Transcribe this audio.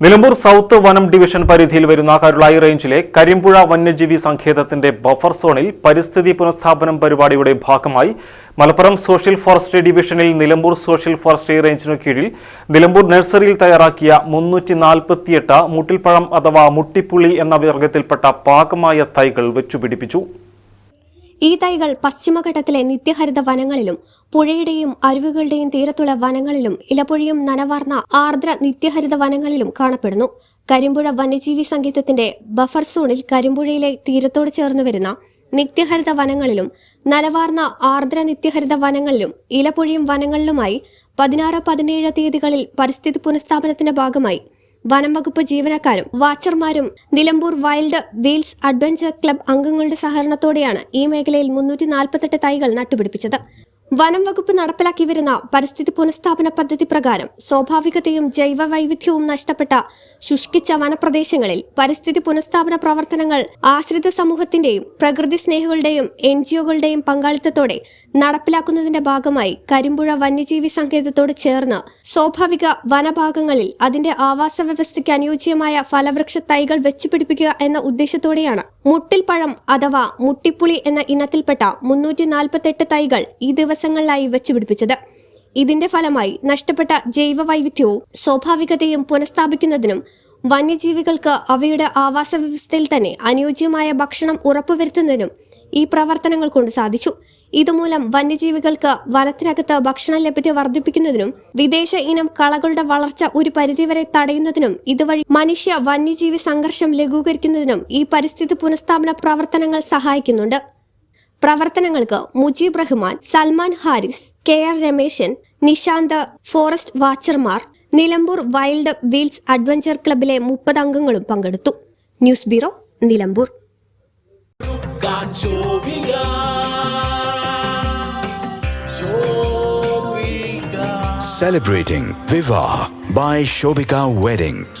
Nilambur south വനം division പരിധിയിൽ വരുന്ന കരുളായി റേഞ്ചിലെ കരിമ്പുഴ വന്യജീവി സങ്കേതത്തിന്റെ ബഫർ സോണിൽ പരിസ്ഥിതി പുനഃസ്ഥാപനം പരിപാടിയുടെ ഭാഗമായി മലപ്പുറം സോഷ്യൽ ഫോറസ്ട്രി ഡിവിഷനിൽ നിലമ്പൂർ സോഷ്യൽ ഫോറസ്ട്രി റേഞ്ചിനു കീഴിൽ നിലമ്പൂർ നഴ്സറിയിൽ തയ്യാറാക്കിയ മുന്നൂറ്റി നാൽപ്പത്തിയെട്ട് മുട്ടിൽപ്പഴം അഥവാ മുട്ടിപ്പുളി എന്ന വർഗത്തിൽപ്പെട്ട പാകമായ തൈകൾ വെച്ചുപിടിപ്പിച്ചു. ഈ തൈകൾ പശ്ചിമഘട്ടത്തിലെ നിത്യഹരിത വനങ്ങളിലും പുഴയുടെയും അരുവികളുടെയും തീരത്തുള്ള വനങ്ങളിലും ഇലപൊഴിയും നനവാർന്ന ആർദ്ര നിത്യഹരിത വനങ്ങളിലും കാണപ്പെടുന്നു. കരിമ്പുഴ വന്യജീവി സംഗീതത്തിന്റെ ബഫർ സോണിൽ കരിമ്പുഴയിലെ തീരത്തോട് ചേർന്ന് വരുന്ന നിത്യഹരിത വനങ്ങളിലും നനവാർന്ന ആർദ്ര നിത്യഹരിത വനങ്ങളിലും ഇലപൊഴിയും വനങ്ങളിലുമായി പതിനാറ് പതിനേഴ് തീയതികളിൽ പരിസ്ഥിതി പുനഃസ്ഥാപനത്തിന്റെ ഭാഗമായി വനം വകുപ്പ് ജീവനക്കാരും വാച്ചർമാരും Nilambur wild wheels adventure club അംഗങ്ങളുടെ സഹകരണത്തോടെയാണ് ഈ മേഖലയിൽ മുന്നൂറ്റി നാൽപ്പത്തെട്ട് തൈകൾ നട്ടുപിടിപ്പിച്ചത്. വനം വകുപ്പ് നടപ്പിലാക്കി വരുന്ന പരിസ്ഥിതി പുനഃസ്ഥാപന പദ്ധതി പ്രകാരം സ്വാഭാവികതയും ജൈവ വൈവിധ്യവും നഷ്ടപ്പെട്ട ശുഷ്കിച്ച വനപ്രദേശങ്ങളിൽ പരിസ്ഥിതി പുനഃസ്ഥാപന പ്രവർത്തനങ്ങൾ ആശ്രിത സമൂഹത്തിന്റെയും പ്രകൃതി സ്നേഹികളുടെയും എൻ ജിഒകളുടെയും പങ്കാളിത്തത്തോടെ നടപ്പിലാക്കുന്നതിന്റെ ഭാഗമായി കരിമ്പുഴ വന്യജീവി സങ്കേതത്തോട് ചേർന്ന് സ്വാഭാവിക വനഭാഗങ്ങളിൽ അതിന്റെ ആവാസ വ്യവസ്ഥയ്ക്ക് അനുയോജ്യമായ ഫലവൃക്ഷ തൈകൾ വെച്ചുപിടിപ്പിക്കുക എന്ന ഉദ്ദേശത്തോടെയാണ് മുട്ടിൽപ്പഴം അഥവാ മുട്ടിപ്പുളി എന്ന ഇനത്തിൽപ്പെട്ട മുന്നൂറ്റി തൈകൾ ഈ ദിവസങ്ങളിലായി വെച്ചുപിടിപ്പിച്ചത് ഇതിന്റെ ഫലമായി നഷ്ടപ്പെട്ട ജൈവ വൈവിധ്യവും സ്വാഭാവികതയും പുനഃസ്ഥാപിക്കുന്നതിനും വന്യജീവികൾക്ക് അവയുടെ ആവാസ വ്യവസ്ഥയിൽ തന്നെ അനുയോജ്യമായ ഭക്ഷണം ഉറപ്പുവരുത്തുന്നതിനും ഈ പ്രവർത്തനങ്ങൾ കൊണ്ട് സാധിച്ചു. ഇതുമൂലം വന്യജീവികൾക്ക് വനത്തിനകത്ത് ഭക്ഷണ ലഭ്യത വർദ്ധിപ്പിക്കുന്നതിനും വിദേശ ഇനം കളകളുടെ വളർച്ച ഒരു പരിധിവരെ തടയുന്നതിനും ഇതുവഴി മനുഷ്യ വന്യജീവി സംഘർഷം ലഘൂകരിക്കുന്നതിനും ഈ പരിസ്ഥിതി പുനഃസ്ഥാപന പ്രവർത്തനങ്ങൾ സഹായിക്കുന്നുണ്ട്. പ്രവർത്തനങ്ങൾക്ക് Mujeeb Rahman Salman Haris K R Rameshan Nishanth forest വാച്ചർമാർ Nilambur wild wheels adventure ക്ലബിലെ മുപ്പത് അംഗങ്ങളും പങ്കെടുത്തു news bureau Nilambur Celebrating Viva by Shobika Weddings.